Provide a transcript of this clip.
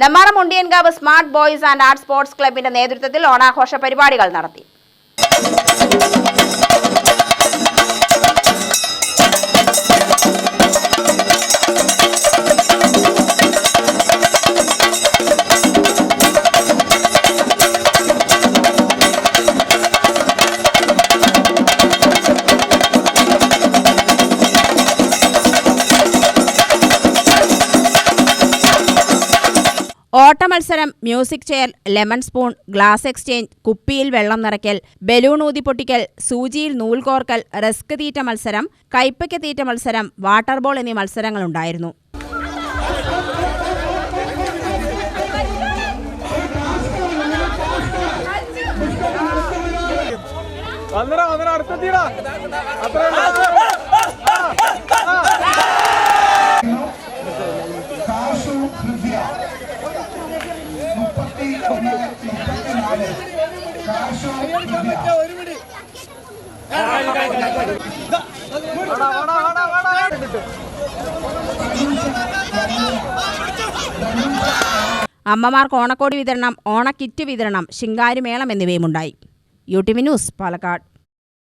Nemmara Mundiyankavu smart boys and arts sports ക്ലബിന്റെ നേതൃത്വത്തിൽ ഓണാഘോഷ പരിപാടികൾ നടത്തി. ഓട്ട മത്സരം music chair lemon spoon glass exchange കുപ്പിയിൽ വെള്ളം നിറയ്ക്കൽ ബലൂൺ ഊതി പൊട്ടിക്കൽ സൂചിയിൽ നൂൽ കോർക്കൽ റിസ്ക് തീറ്റ മത്സരം കൈപ്പയ്ക്ക തീറ്റ മത്സരം വാട്ടർ ബോൾ എന്നീ മത്സരങ്ങളുണ്ടായിരുന്നു അന്നേരം അന്നേരം അത്ര അമ്മമാർക്ക് ഓണക്കോടി വിതരണം ഓണക്കിറ്റ് വിതരണം ശിങ്കാരിമേളം എന്നിവയുമുണ്ടായി. U T V news Palakkad.